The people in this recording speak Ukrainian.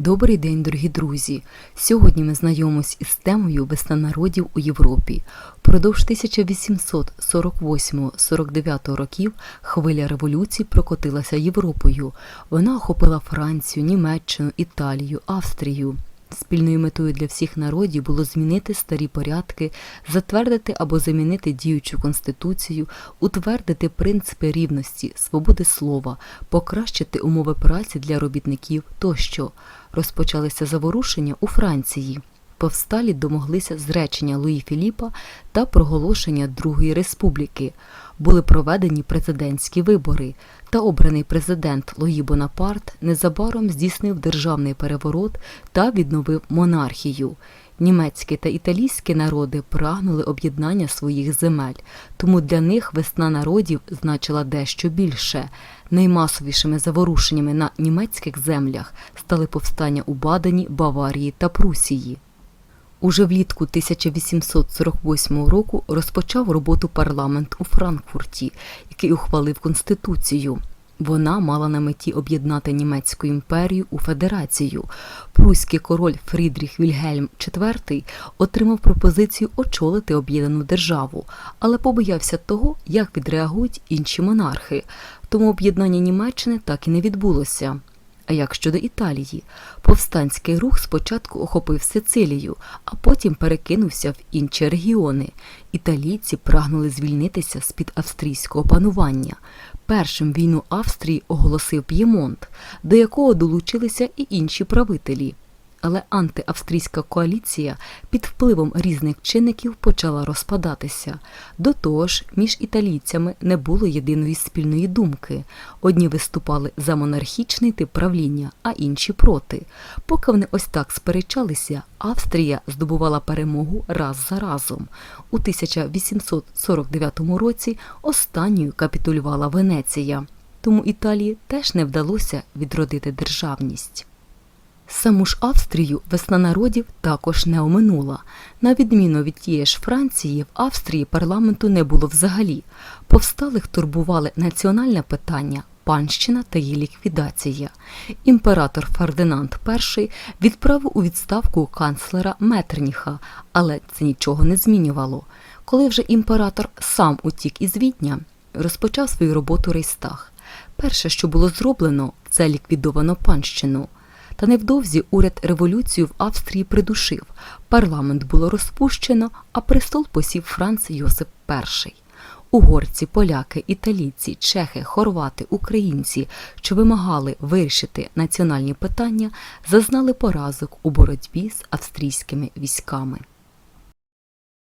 Добрий день, дорогі друзі! Сьогодні ми знайомимось із темою весна народів у Європі. Продовж 1848-49 років хвиля революції прокотилася Європою. Вона охопила Францію, Німеччину, Італію, Австрію. Спільною метою для всіх народів було змінити старі порядки, затвердити або замінити діючу конституцію, утвердити принципи рівності, свободи слова, покращити умови праці для робітників тощо. Розпочалися заворушення у Франції. Повсталі домоглися зречення Луї Філіпа та проголошення Другої республіки. Були проведені президентські вибори, та обраний президент Луї Бонапарт незабаром здійснив державний переворот та відновив монархію. Німецькі та італійські народи прагнули об'єднання своїх земель, тому для них весна народів значила дещо більше. Наймасовішими заворушеннями на німецьких землях стали повстання у Бадені, Баварії та Прусії. Уже влітку 1848 року розпочав роботу парламент у Франкфурті, який ухвалив конституцію. Вона мала на меті об'єднати німецьку імперію у федерацію. Пруський король Фрідріх Вільгельм IV отримав пропозицію очолити об'єднану державу, але побоявся того, як відреагують інші монархи. Тому об'єднання Німеччини так і не відбулося. А як щодо Італії, повстанський рух спочатку охопив Сицилію, а потім перекинувся в інші регіони. Італійці прагнули звільнитися з-під австрійського панування. Першим війну Австрії оголосив П'ємонт, до якого долучилися і інші правителі. Але антиавстрійська коаліція під впливом різних чинників почала розпадатися. До того ж, між італійцями не було єдиної спільної думки. Одні виступали за монархічний тип правління, а інші проти. Поки вони ось так сперечалися, Австрія здобувала перемогу раз за разом. У 1849 році останньою капітулювала Венеція. Тому Італії теж не вдалося відродити державність. Саму ж Австрію весна народів також не оминула. На відміну від тієї ж Франції, в Австрії парламенту не було взагалі. Повсталих турбували національне питання, панщина та її ліквідація. Імператор Фердинанд І відправив у відставку канцлера Меттерніха, але це нічого не змінювало. Коли вже імператор сам утік із Відня, розпочав свою роботу Рейстаг. Перше, що було зроблено, це ліквідовано панщину. Та невдовзі уряд революцію в Австрії придушив. Парламент було розпущено, а престол посів Франц Йосип І. Угорці, поляки, італійці, чехи, хорвати, українці, що вимагали вирішити національні питання, зазнали поразок у боротьбі з австрійськими військами.